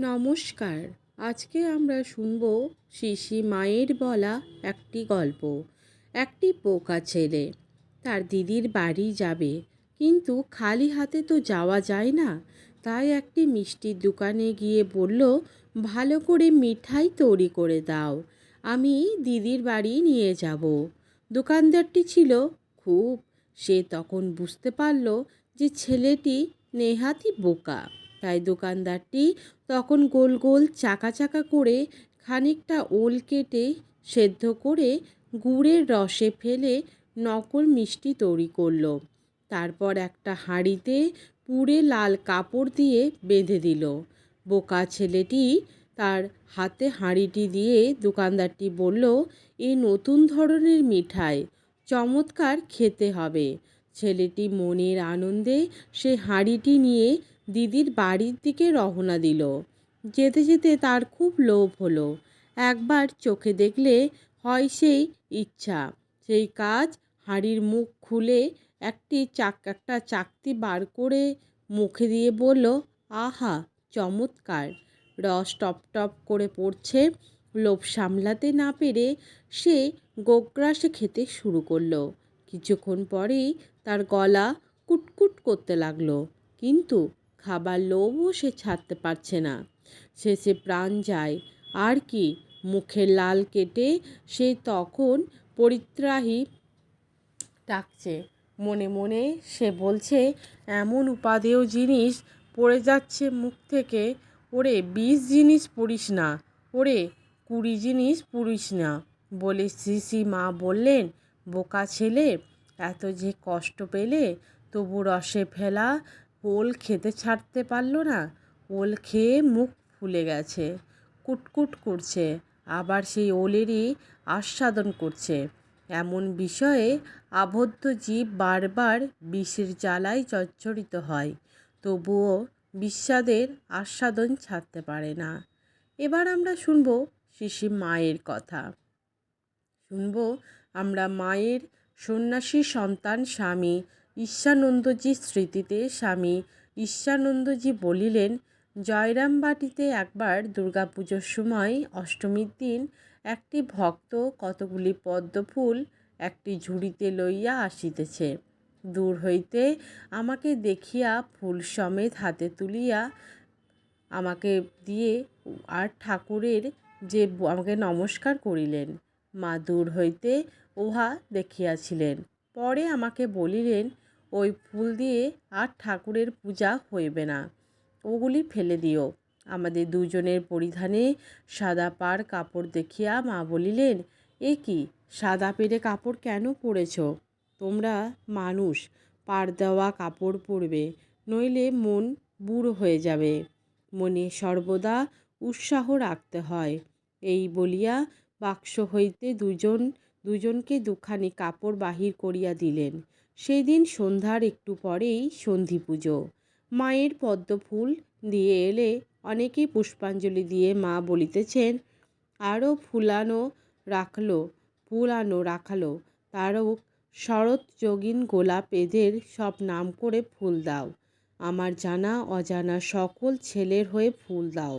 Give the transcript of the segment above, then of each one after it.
নমস্কার। আজকে আমরা শুনব শিশি মায়ের বলা একটি গল্প। একটি পোকা ছেলে। তার দিদির বাড়ি যাবে। কিন্তু খালি হাতে তো যাওয়া যায় না। তাই একটি মিষ্টির দোকানে গিয়ে বলল, ভালো করে মিঠাই তৈরি করে দাও। আমি দিদির বাড়ি নিয়ে যাব। দোকানদারটি ছিল খুব। সে তখন বুঝতে পারল যে ছেলেটি নেহাতি বোকা। তাই দোকানদারটি তখন গোল গোল চাকা চাকা করে খানিকটা ওল কেটে সেদ্ধ করে গুড়ের রসে ফেলে নকল মিষ্টি তৈরি করল। তারপর একটা হাঁড়িতে পুড়ে লাল কাপড় দিয়ে বেঁধে দিল। বোকা ছেলেটি তার হাতে হাঁড়িটি দিয়ে দোকানদারটি বলল এই নতুন ধরনের মিঠাই, চমৎকার খেতে হবে। ছেলেটি মনের আনন্দে সে হাঁড়িটি নিয়ে দিদির বাড়ির দিকে রওনা দিল। যেতে যেতে তার খুব লোভ হলো। একবার চোখে দেখলে হয় সেই ইচ্ছা। সেই কাজ হাঁড়ির মুখ খুলে একটি চাক, একটা চাকতি বার করে মুখে দিয়ে বলল, আহা, চমৎকার। রস টপ টপ করে পড়ছে। লোভ সামলাতে না পেরে সে গোগ্রাসে খেতে শুরু করল। কিছুক্ষণ পরেই তার গলা কুটকুট করতে লাগল। কিন্তু খাবার লোভও সে ছাড়তে পারছে না। শেষে প্রাণ যায়। আর কি, মুখের লাল কেটে সে তখন পরিত্রাহী ডাকছে। মনে মনে সে বলছে, এমন উপাদেয় জিনিস পড়ে যাচ্ছে মুখ থেকে। ওরে, বিশ জিনিস পড়িস না। ওরে, কুড়ি জিনিস পুড়িস না। বলে শ্রী মা বললেন, বোকা ছেলে, এত যে কষ্ট পেলে তবু রসে ফেলা ওল খেতে ছাড়তে পারল না। ওল খেয়ে মুখ ফুলে গেছে, কুটকুট করছে, আবার সেই ওলেরই আস্বাদন করছে। এমন বিষয়ে আবদ্ধ জীব বারবার বিষের জ্বালায় জর্জরিত হয়, তবুও বিস্বাদের আস্বাদন ছাড়তে পারে না। এবার আমরা শুনব শিশি মায়ের কথা। শুনব আমরা মায়ের সন্ন্যাসী সন্তান স্বামী ঈশ্বানন্দজির স্মৃতিতে স্বামী ঈশ্বানন্দজি বলিলেন জয়রামবাটিতে একবার দুর্গাপুজোর সময় অষ্টমীর দিন একটি ভক্ত কতগুলি পদ্মফুল একটি ঝুড়িতে লইয়া আসিতেছে। দূর হইতে আমাকে দেখিয়া ফুল সমেত হাতে তুলিয়া আমাকে দিয়ে আর ঠাকুরের যে আমাকে নমস্কার করিলেন। মা দূর হইতে উহা দেখিয়াছিলেন। পরে আমাকে বলিলেন, ওই ফুল দিয়ে আর ঠাকুরের পূজা হইবে না। ওগুলি ফেলে দিও। আমাদের দুজনের পরিধানে সাদা পাড় কাপড় দেখিয়া মা বলিলেন, এ কি, সাদা পেরে কাপড় কেন পরেছ? তোমরা মানুষ পাড় দেওয়া কাপড় পরবে, নইলে মন বুড়ো হয়ে যাবে। মনে সর্বদা উৎসাহ রাখতে হয়। এই বলিয়া বাক্স হইতে দুজন দুজনকে দুখানি কাপড় বাহির করিয়া দিলেন। সেই দিন সন্ধ্যার একটু পরেই সন্ধি পুজো। মায়ের পদ্মফুল দিয়ে এলে অনেকেই পুষ্পাঞ্জলি দিয়ে মা বলিতেছেন আরও ফুলানো রাখল, ফুলানো রাখালো, তারও শরৎ যোগিন গোলাপ এদের সব নাম করে ফুল দাও, আমার জানা অজানা সকল ছেলের হয়ে ফুল দাও।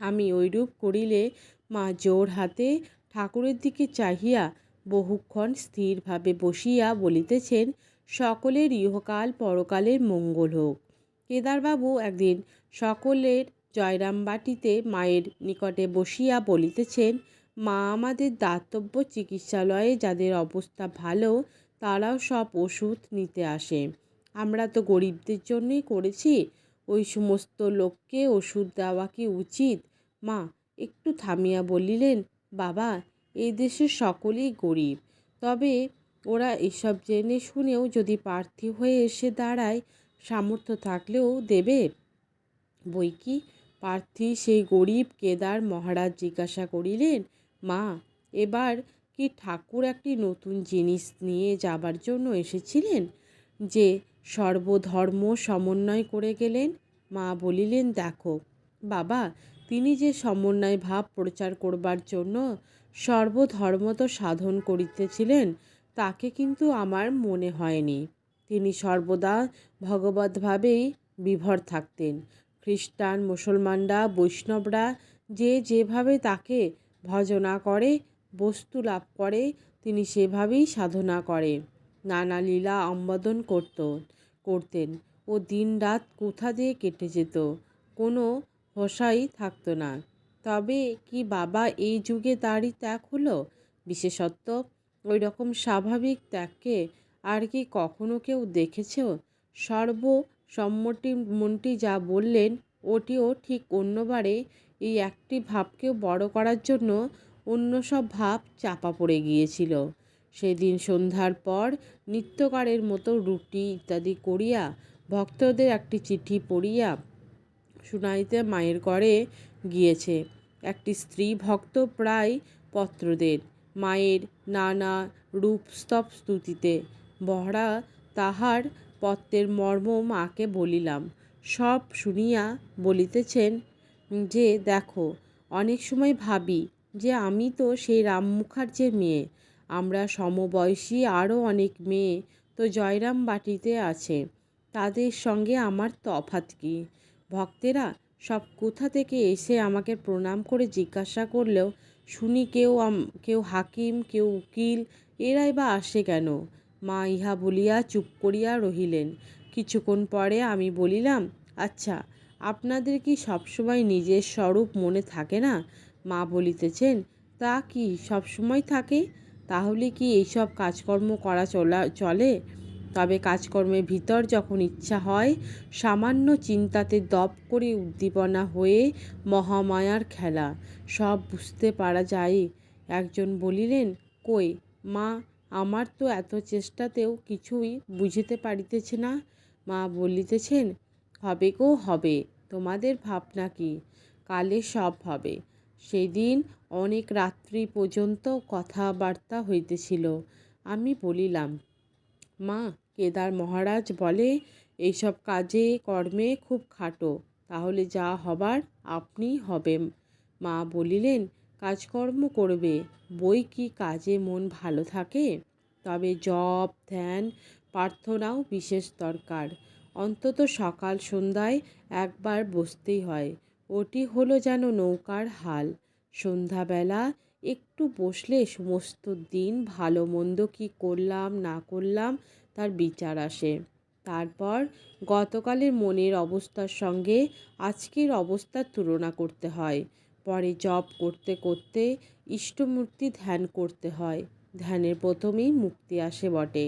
আমি ওইরূপ করিলে মা জোর হাতে ঠাকুরের দিকে চাহিয়া বহুক্ষণ স্থিরভাবে বসিয়া বলিতেছেন, সকলের ইহকাল পরকালের মঙ্গল হোক। কেদারবাবু একদিন সকলের জয়রামবাটিতে মায়ের নিকটে বসিয়া বলিতেছেন, মা আমাদের দাতব্য চিকিৎসালয়ে যাদের অবস্থা ভালো, তারাও সব ওষুধ নিতে আসে। আমরা তো গরিবদের জন্যই করেছি, ওই সমস্ত লোককে ওষুধ দেওয়া কি উচিত? মা, একটু থামিয়া বলিলেন বাবা, এই দেশের সকলেই গরিব। তবে ওরা এসব জেনে শুনেও যদি প্রার্থী হয়ে এসে দাঁড়ায়, সামর্থ্য থাকলেও দেবে? বই কি? প্রার্থী সেই গরিব কেদার মহারাজ জিজ্ঞাসা করিলেন, মা, এবার কি ঠাকুর একটি নতুন জিনিস নিয়ে যাবার জন্য এসেছিলেন? যে সর্বধর্ম সমন্বয় করে গেলেন? মা বলিলেন, দেখো, বাবা তিনি যে সমন্বয় ভাব প্রচার করবার জন্য সর্বধর্মত সাধন করিতেছিলেন, তাকে কিন্তু আমার মনে হয়নি। তিনি সর্বদা ভগবতভাবেই বিভর থাকতেন। খ্রিস্টান, মুসলমানরা, বৈষ্ণবরা যে যেভাবে তাকে ভজনা করে, বস্তু লাভ করে, তিনি সেভাবেই সাধনা করে, নানা লীলা সম্বোধন করত, করতেন ও দিন রাত কোথা দিয়ে কেটে যেত, কোনো হোসাই থাকতো না। তবে কি বাবা এই যুগে তারই ত্যাগ হলো? বিশেষত্ব? ওই রকম স্বাভাবিক ত্যাগকে আর কি কখনো কেউ দেখেছ? সর্ব সম্মতি মনটি যা বললেন, ওটিও ঠিক অন্যবারে এই একটি ভাবকেও বড় করার জন্য অন্য সব ভাব চাপা পড়ে গিয়েছিল। সেদিন সন্ধ্যার পর নিত্যকারের মতো রুটি ইত্যাদি করিয়া ভক্তদের একটি চিঠি পড়িয়া শুনাইতে মায়ের ঘরে গিয়েছে। একটি স্ত্রী ভক্ত প্রায় পত্রদের। মায়ের নানা রূপস্তব স্তুতিতে বহরা তাহার পত্রের মর্ম মাকে বলিলাম, সব শুনিয়া বলিতেছেন যে, দেখো, অনেক সময় ভাবি যে, আমি তো সেই রাম মুখার্জির মেয়ে, আমরা সমবয়সী আরও অনেক মেয়ে তো জয়রাম বাটিতে আছে, তাদের সঙ্গে আমার তফাত কী? ভক্তেরা সব কোথা থেকে এসে আমাকে প্রণাম করে জিজ্ঞাসা করলেও শুনি কেউ কেউ হাকিম, কেউ উকিল, এরাই বা আসে কেন? মা ইহা বলিয়া চুপ করিয়া রহিলেন। কিছুক্ষণ পরে আমি বলিলাম আচ্ছা আপনাদের কি সবসময় নিজের স্বরূপ মনে থাকে না? মা বলিতেছেন, তা কি সবসময় থাকে? তাহলে কি এইসব কাজকর্ম করা চলা, চলে? তবে কাজকর্মের ভিতর যখন ইচ্ছা হয়, সামান্য চিন্তাতে দপ করে উদ্দীপনা হয়ে মহামায়ার খেলা। সব বুঝতে পারা যায়। একজন বলিলেন, কই, মা, আমার তো এত চেষ্টাতেও কিছুই বুঝিতে পারিতেছে না। মা বলিতেছেন, হবে গো, হবে। তোমাদের ভাবনা কি? কালে সব হবে। সেদিন অনেক রাত্রি পর্যন্ত কথাবার্তা হইতেছিল। আমি বলিলাম, মা কেদার মহারাজ বলে, এইসব কাজে, কর্মে খুব খাটো। তাহলে যা হবার, আপনি হবে মা বলিলেন, কাজকর্ম করবে। বই কি কাজে মন ভালো থাকে? তবে জপ, ধ্যান, প্রার্থনাও বিশেষ দরকার। অন্তত সকাল সন্ধ্যায় একবার বসতেই হয়। ওটি হলো যেন নৌকার হাল। সন্ধ্যাবেলা একটু বসলে সমস্ত দিন ভালো মন্দ কী করলাম, না করলাম তার বিচার আসে। তারপর গতকালের মনের অবস্থার সঙ্গে আজকের অবস্থার তুলনা করতে হয়। পরে জপ করতে করতে ইষ্টমূর্তি ধ্যান করতে হয়। ধ্যানের প্রথমেই মুক্তি আসে বটে।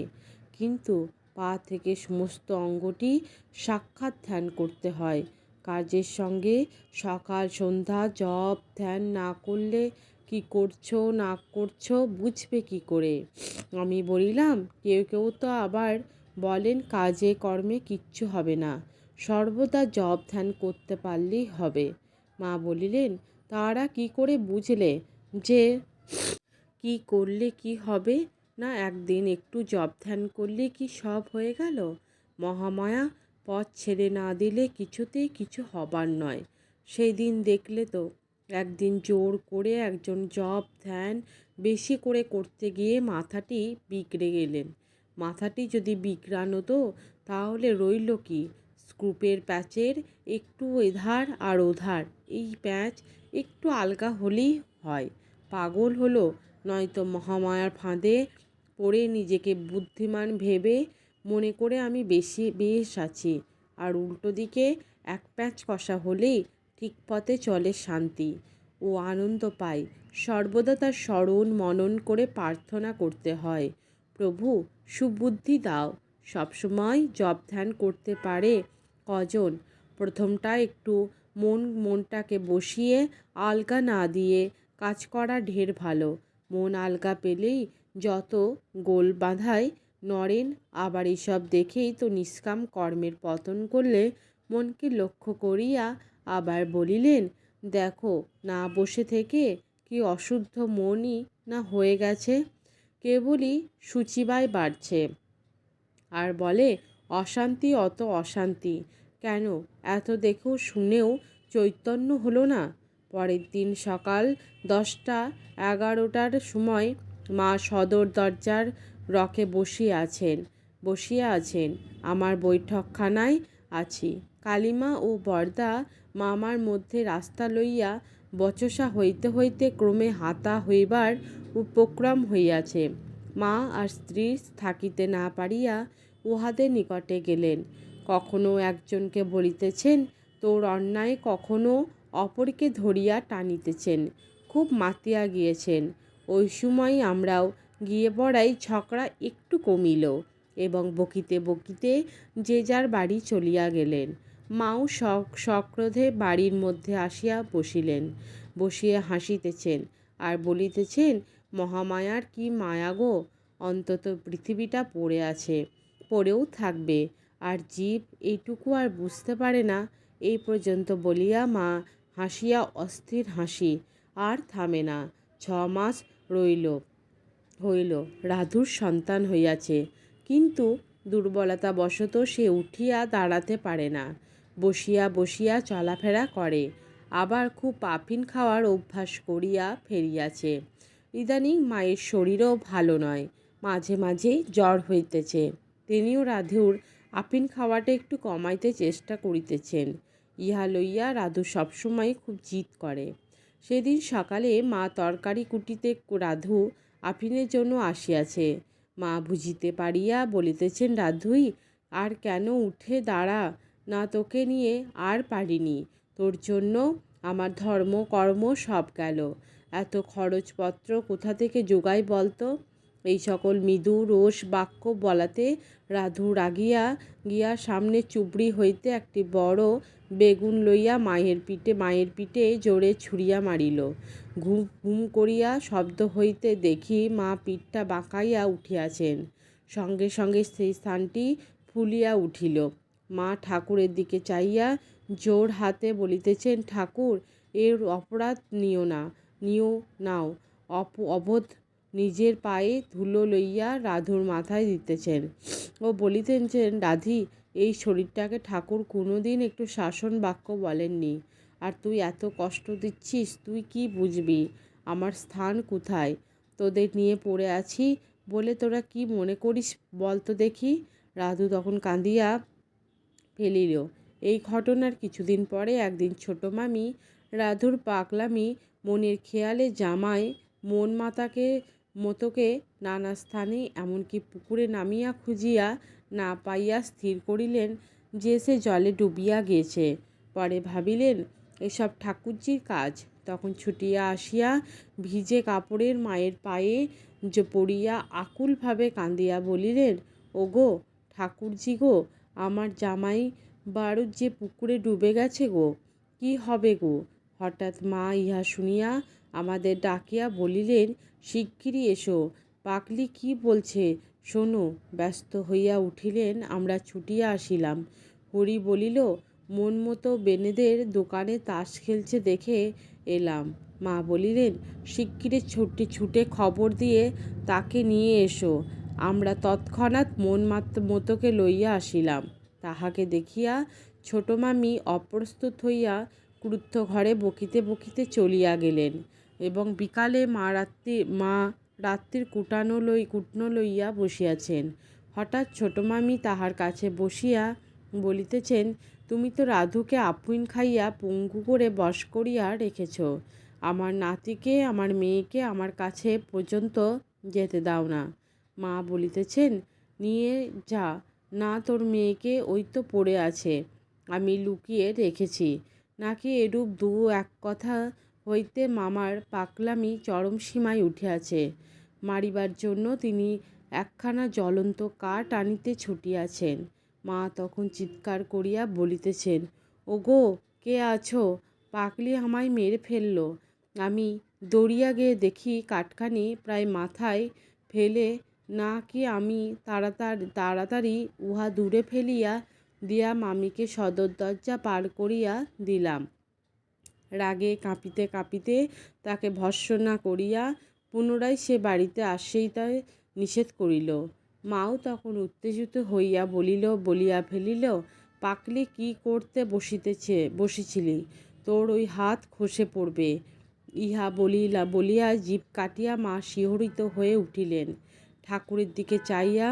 কিন্তু পা থেকে সমস্ত অঙ্গটি সাক্ষাৎ ধ্যান করতে হয়। কাজের সঙ্গে সকাল, সন্ধ্যা, জপ, ধ্যান না করলে কি করছ, না করছ, বুঝবে কি করে? আমি বলিলাম, কেউ কেউ তো আবার বলেন কাজে, কর্মে কিচ্ছু হবে না। সর্বদা জব ধ্যান করতে পারলেই হবে। মা বলিলেন, তারা কি করে বুঝলে যে কি করলে কি হবে? না, একদিন একটু জব ধ্যান করলে কি সব হয়ে গেল? মহামায়া, পথ ছেড়ে না দিলে কিছুতেই কিছু হবার নয়। সেই দিন দেখলে তো একদিন জোর করে একজন জব ধ্যান বেশি করে করতে গিয়ে মাথাটি বিগড়ে গেলেন। মাথাটি যদি বিগড়ানো তো, তাহলে রইল কি? স্ক্রুপের প্যাচের একটু এধার আর ওধার, এই প্যাচ একটু আলগা হলেই হয়। পাগল হলো, নয়তো মহামায়ার ফাঁদে পড়ে নিজেকে বুদ্ধিমান ভেবে মনে করে আমি বেশি, বেশ আছি। আর উল্টো দিকে এক প্যাচ কষা হলেই ঠিক পথে চলে শান্তি ও আনন্দ পায়। সর্বদা তার স্মরণ মনন করে প্রার্থনা করতে হয়। প্রভু, সুবুদ্ধি দাও। সবসময় জপ ধ্যান করতে পারে কজন? প্রথমটা একটু মন, মনটাকে বসিয়ে আলগা না দিয়ে কাজ করা ঢের ভালো। মন আলগা পেলেই যত গোল বাঁধায় নড়েন, আবার এসব দেখেই তো নিষ্কাম কর্মের পতন করলে মনকে লক্ষ্য করিয়া আবার বলিলেন, দেখো, না বসে থেকে কি অশুদ্ধ মনই না হয়ে গেছে? কেবলই সূচিবায় বাড়ছে। আর বলে, অশান্তি অত অশান্তি। কেন? এত দেখেও শুনেও চৈতন্য হলো না? পরের দিন সকাল দশটা এগারোটার সময় মা সদর দরজার রকে বসিয়ে আছেন, বসিয়া আছেন, আমার বৈঠকখানায় আছি। কালিমা ও বরদা মামার মধ্যে রাস্তা লইয়া বচসা হইতে হইতে ক্রমে হাতা হইবার উপক্রম হইয়াছে। মা আর স্ত্রী থাকিতে না পারিয়া উহাদের নিকটে গেলেন। কখনো একজনকে বলিতেছেন, তোর অন্যায় কখনো অপরকে ধরিয়া টানিতেছেন, খুব মাতিয়া গিয়েছেন। ওই সময় আমরাও গিয়ে পড়াই ঝগড়া একটু কমিল। এবং বকিতে বকিতে যে যার বাড়ি চলিয়া গেলেন। মাও সক্রোধে বাড়ির মধ্যে আসিয়া বসিলেন। বসিয়া হাসিতেছেন আর বলিতেছেন, মহামায়ার কি মায়া গো? অন্তত পৃথিবীটা পড়ে আছে, পড়েও থাকবে। আর জীব এইটুকু আর বুঝতে পারে না এই পর্যন্ত বলিয়া মা হাসিয়া অস্থির হাসি, আর থামে না। ছ মাস রইল, হইল। রাধুর সন্তান হইয়াছে। কিন্তু দুর্বলতা বশত সে উঠিয়া দাঁড়াতে পারে না। বসিয়া বসিয়া চলাফেরা করে। আবার খুব পাফিন খাওয়ার অভ্যাস করিয়া ফেরিয়াছে। ইদানিং মায়ের শরীরও ভালো নয়, মাঝে মাঝেই জ্বর হইতেছে। তিনিও রাধুর আফিন খাওয়াটা একটু কমাইতে চেষ্টা করিতেছেন। ইহা লইয়া রাধু সবসময় খুব জিদ করে। সেদিন সকালে মা তরকারি কুটিতে রাধু আফিনের জন্য আসিয়াছে। মা বুঝিতে পারিয়া বলিতেছেন, রাধুই, আর কেন উঠে দাঁড়া না তোকে নিয়ে আর পারিনি। তোর জন্য আমার ধর্ম, কর্ম সব গেল। এত খরচপত্র কোথা থেকে যোগাই বলতো? এই সকল মৃদু রোষ বাক্য বলাতে রাধু রাগিয়া গিয়া সামনে চুবড়ি হইতে একটি বড় বেগুন লইয়া মায়ের পিঠে মায়ের পিঠে জোরে ছুঁড়িয়া মারিল। ঘুম ঘুম করিয়া শব্দ হইতে দেখি মা পিঠটা বাঁকাইয়া উঠিয়াছেন। সঙ্গে সঙ্গে সেই স্থানটি ফুলিয়া উঠিল। মা ঠাকুরের দিকে চাইয়া জোর হাতে বলিতেছেন, ঠাকুর, এর অপরাধ নিও না, নিও, নাও। অপ, অবোধ নিজের পায়ে ধুলো লইয়া রাধুর মাথায় দিতেছেন। ও বলিতেছেন রাধি, এই শরীরটাকে ঠাকুর কোনো দিন একটু শাসন বাক্য বলেননি। আর তুই এত কষ্ট দিচ্ছিস, তুই কি বুঝবি? আমার স্থান কোথায়? তোদের নিয়ে পড়ে আছি বলে তোরা কি মনে করিস বল তো দেখি? রাধু তখন কাঁদিয়া ফেলিল এই ঘটনার কিছুদিন পরে একদিন ছোট মামি রাধুর পাগলামি মনের খেয়ালে জামায় মন মাতাকে মতোকে নানা স্থানে এমনকি পুকুরে নামিয়া খুঁজিয়া না পাইয়া স্থির করিলেন যে সে জলে ডুবিয়া গিয়েছে। পরে ভাবিলেন, এসব ঠাকুরজির কাজ। তখন ছুটিয়া আসিয়া ভিজে কাপড়ের মায়ের পায়ে যে পড়িয়া আকুলভাবে কান্দিয়া বলিলেন ও গো ঠাকুরজি গো আমার জামাই বারুদ যে পুকুরে ডুবে গেছে গো, কি হবে গো? হঠাৎ মা ইহা শুনিয়া আমাদের ডাকিয়া বলিলেন, শিগগিরই এসো। পাকলি কি বলছে? শোনো, ব্যস্ত হইয়া উঠিলেন, আমরা ছুটিয়া আসিলাম। হরি বলিল, মন মতো বেনেদের দোকানে তাস খেলছে দেখে এলাম। মা বলিলেন শিগগিরে ছুটি, ছুটে খবর দিয়ে তাকে নিয়ে এসো। আমরা তৎক্ষণাৎ মন মতোকে লইয়া আসিলাম। তাহাকে দেখিয়া ছোট মামি অপ্রস্তুত হইয়া ক্রুদ্ধ ঘরে বকিতে বকিতে চলিয়া গেলেন এবং বিকালে মা রাত্রি, মা রাত্রির কুটানো লই, কুটনো লইয়া বসিয়াছেন। হঠাৎ ছোট মামি তাহার কাছে বসিয়া বলিতেছেন, তুমি তো রাধুকে আপুইন খাইয়া পঙ্গু করে বশ করিয়া রেখেছ। আমার নাতিকে, আমার মেয়েকে আমার কাছে পর্যন্ত যেতে দাও না। মা বলিতেছেন, নিয়ে যা, না তোর মেয়েকে ওই তো পড়ে আছে, আমি লুকিয়ে রেখেছি। নাকি এরূপ দু এক কথা হইতে মামার পাকলামি চরম সীমায় উঠিয়াছে মারিবার জন্য তিনি একখানা জ্বলন্ত কাঠ আনিতে ছুটিয়াছেন। মা তখন চিৎকার করিয়া বলিতেছেন, ওগো, কে আছো? পাকলি আমায় মেরে ফেলল। আমি দৌড়িয়া গিয়ে দেখি কাঠখানি প্রায় মাথায় ফেলে না কি আমি তাড়াতাড়ি তাড়াতাড়ি উহা দূরে ফেলিয়া দিয়া মামিকে সদর দরজা পার করিয়া দিলাম। রাগে কাঁপিতে কাঁপিতে তাকে ভর্সনা করিয়া পুনরায় সে বাড়িতে আসেই তাই নিষেধ করিল। মাও তখন উত্তেজিত হইয়া বলিল, বলিয়া ফেলিল পাকলি কি করতে বসিতেছে, বসেছিলি? তোর ওই হাত খসে পড়বে। ইহা বলিলা, বলিয়া জীব কাটিয়া মা শিহরিত হয়ে উঠিলেন। ঠাকুরের দিকে চাইয়া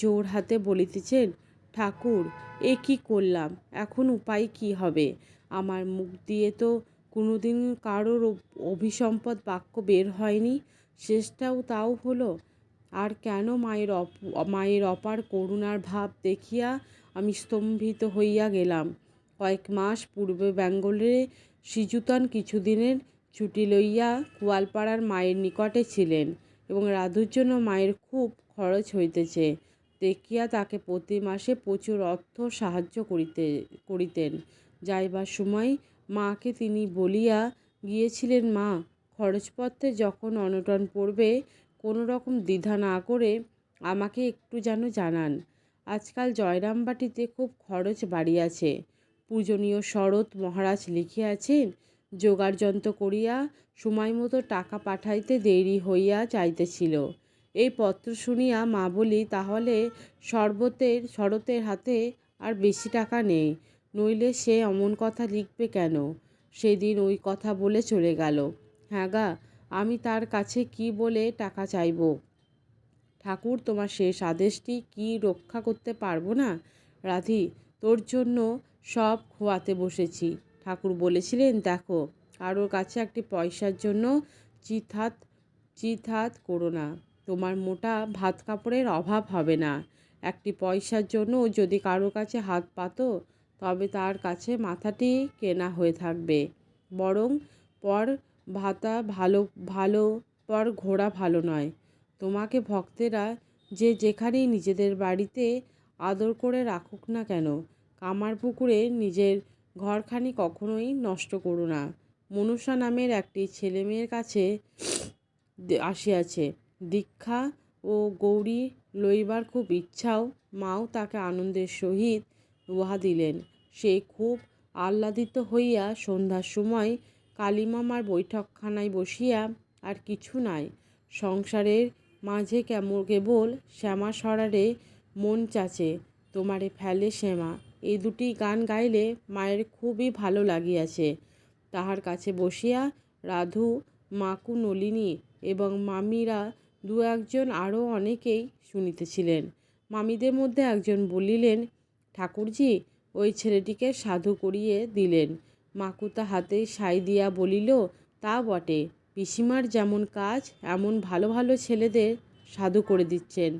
জোর হাতে বলিতেছেন, ঠাকুর, এ কি করলাম? এখন উপায় কি হবে? আমার মুখ দিয়ে তো কোনোদিন কারোর অভিসম্পদ বাক্য বের হয়নি, শেষটাও তাও হলো। আর কেন মায়ের অপ, মায়ের অপার করুণার ভাব দেখিয়া আমি স্তম্ভিত হইয়া গেলাম? কয়েক মাস পূর্বে বেঙ্গলে শ্রীযুতন কিছুদিনের ছুটি লইয়া কুয়ালপাড়ার মায়ের নিকটে ছিলেন। এবং রাধুর জন্য মায়ের খুব খরচ হইতেছে। দেখিয়া তাকে প্রতি মাসে প্রচুর অর্থ সাহায্য করিতে, করিতেন। যাইবার সময় মাকে তিনি বলিয়া গিয়েছিলেন, মা, খরচপত্রে যখন অনটন পড়বে, কোনো রকম দ্বিধা না করে আমাকে একটু যেন জানান। আজকাল জয়রামবাটিতে খুব খরচ বাড়িয়াছে। পূজনীয় শরৎ মহারাজ লিখিয়াছেন যোগাড়যন্ত্র করিয়া সময় মতো টাকা পাঠাইতে দেরি হইয়া যাইতেছিল। এই পত্র শুনিয়া মা বলি, তাহলে শরবতের, শরতের হাতে আর বেশি টাকা নেই, নইলে সে অমন কথা লিখবে কেন? সেদিন ওই কথা বলে চলে গেল। হ্যাঁ গা, আমি তার কাছে কি বলে টাকা চাইব? ঠাকুর, তোমার শেষ আদেশটি কি রক্ষা করতে পারব না? রাধি, তোর জন্য সব খোয়াতে বসেছি। ঠাকুর বলেছিলেন, দেখো, কারোর কাছে একটি পয়সার জন্য চিতহাত চিতহাত করো না। তোমার মোটা ভাত কাপড়ের অভাব হবে না। একটি পয়সার জন্য যদি কারোর কাছে হাত পাতো, তবে তার কাছে মাথাটি কেনা হয়ে থাকবে। বরং পর ভাতা ভালো ভালো, পর ঘোড়া ভালো নয়। তোমাকে ভক্তেরা যে যেখানেই নিজেদের বাড়িতে আদর করে রাখুক না কেন কামার পুকুরে নিজের ঘরখানি কখনোই নষ্ট করো না। মনুষা নামের একটি ছেলেমেয়ের কাছে আসিয়াছে। দীক্ষা ও গৌরী লইবার খুব ইচ্ছাও মাও তাকে আনন্দের সহিত উহা দিলেন। সে খুব আহ্লাদিত হইয়া সন্ধ্যার সময় কালীমামার বৈঠকখানায় বসিয়া আর কিছু নাই। সংসারের মাঝে কেমন কেবল শ্যামা সরারে মন চাচে, তোমারে ফেলে শ্যামা। এই দুটি গান গাইলে মায়ের খুবই ভালো লাগিয়াছে। তাহার কাছে বসিয়া রাধু, মাকু, নলিনী এবং মামিরা দু একজন আরও অনেকেই শুনিতেছিলেন। মামিদের মধ্যে একজন বলিলেন, ঠাকুরজি, ওই ছেলেটিকে সাধু করিয়ে দিলেন। মাকুতা হাতে সাই দিয়া বলিল, তা বটে, পিসিমার যেমন কাজ, এমন ভালো ভালো ছেলেদের সাধু করে দিচ্ছেন।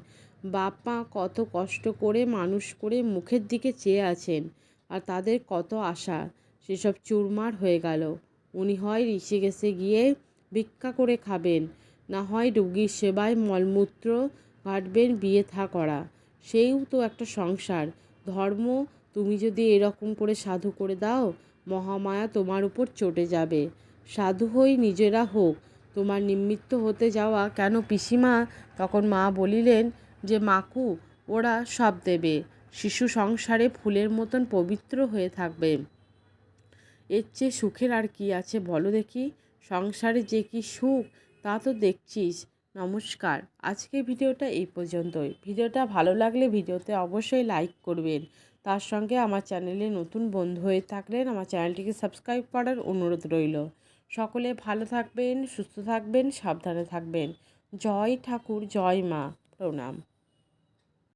বাপ মা কত কষ্ট করে মানুষ করে মুখের দিকে চেয়ে আছেন আর তাদের কত আশা। সেসব চুরমার হয়ে গেল। উনি হয় ঋষিকেশে গিয়ে ভিক্ষা করে খাবেন, না হয় রুগীর সেবায় মলমূত্র ঘাটবেন বিয়ে থা করা। সেইও তো একটা সংসার। ধর্ম, তুমি যদি এরকম করে সাধু করে দাও, মহামায়া তোমার উপর চটে যাবে। সাধু হই নিজেরা হোক। তোমার নিমিত্ত হতে যাওয়া কেন পিসিমা? তখন মা বলিলেন যে মাকু, ওরা সব দেবে। শিশু সংসারে ফুলের মতন পবিত্র হয়ে থাকবে। এর চেয়ে সুখের আর কি আছে বলো দেখি? সংসারে যে কি সুখ, তা তো দেখছিস। নমস্কার। আজকে ভিডিওটা এই পর্যন্তই। ভিডিওটা ভালো লাগলে ভিডিওতে অবশ্যই লাইক করবেন। তার সঙ্গে আমার চ্যানেলে নতুন বন্ধু হয়ে থাকলেন, আমার চ্যানেলটিকে সাবস্ক্রাইব করার অনুরোধ রইল। সকলে ভালো থাকবেন, সুস্থ থাকবেন, সাবধানে থাকবেন। জয় ঠাকুর, জয় মা। প্রণাম।